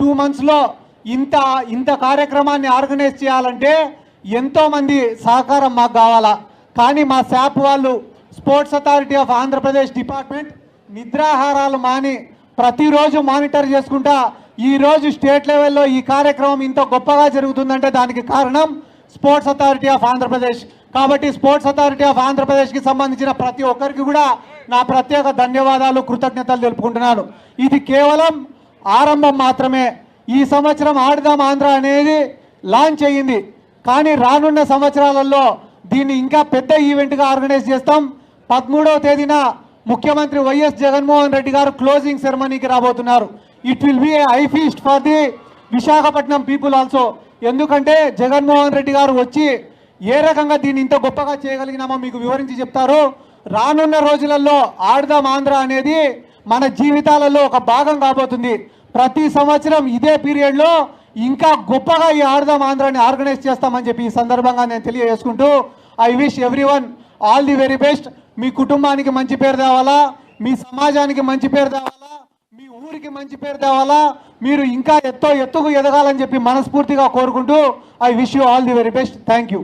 Two మంత్స్లో ఇంత ఇంత కార్యక్రమాన్ని ఆర్గనైజ్ చేయాలంటే ఎంతోమంది సహకారం మాకు కావాలా. కానీ మా శాప్ వాళ్ళు Sports Authority of Andhra Pradesh department నిద్రాహారాలు మాని ప్రతిరోజు మానిటర్ చేసుకుంటా ఈ రోజు స్టేట్ లెవెల్లో ఈ కార్యక్రమం ఇంత గొప్పగా జరుగుతుందంటే దానికి కారణం స్పోర్ట్స్ అథారిటీ ఆఫ్ ఆంధ్రప్రదేశ్. కాబట్టి స్పోర్ట్స్ అథారిటీ ఆఫ్ ఆంధ్రప్రదేశ్కి సంబంధించిన ప్రతి ఒక్కరికి కూడా నా ప్రత్యేక ధన్యవాదాలు కృతజ్ఞతలు తెలుపుకుంటున్నాను. ఇది కేవలం ఆరంభం మాత్రమే. ఈ సంవత్సరం ఆడుదాం ఆంధ్ర అనేది లాంచ్ అయ్యింది. కానీ రానున్న సంవత్సరాలలో దీన్ని ఇంకా పెద్ద ఈవెంట్గా ఆర్గనైజ్ చేస్తాం. పదమూడవ తేదీన ముఖ్యమంత్రి వైఎస్ జగన్మోహన్ రెడ్డి గారు క్లోజింగ్ సెరమనీకి రాబోతున్నారు. It will be a feast for the Visakhapatnam people also ఎందుకంటే జగన్మోహన్ రెడ్డి గారు వచ్చి ఏ రకంగా దీన్ని ఇంత గొప్పగా చేయగలిగినామో మీకు వివరించి చెప్తారు. రానున్న రోజులలో ఆడదాం ఆంధ్ర అనేది మన జీవితాలలో ఒక భాగం కాబోతుంది. ప్రతి సంవత్సరం ఇదే పీరియడ్లో ఇంకా గొప్పగా ఈ ఆడదాం ఆంధ్రాని ఆర్గనైజ్ చేస్తామని చెప్పి ఈ సందర్భంగా నేను తెలియజేసుకుంటూ I wish everyone all the very best మీ కుటుంబానికి మంచి పేరు తేవాలా? మీ సమాజానికి మంచి పేరు తేవాలా? మీ ఊరికి మంచి పేరు తేవాలా? మీరు ఇంకా ఎత్తో ఎత్తుకు ఎదగాలని చెప్పి మనస్ఫూర్తిగా కోరుకుంటూ I wish you all the very best thank you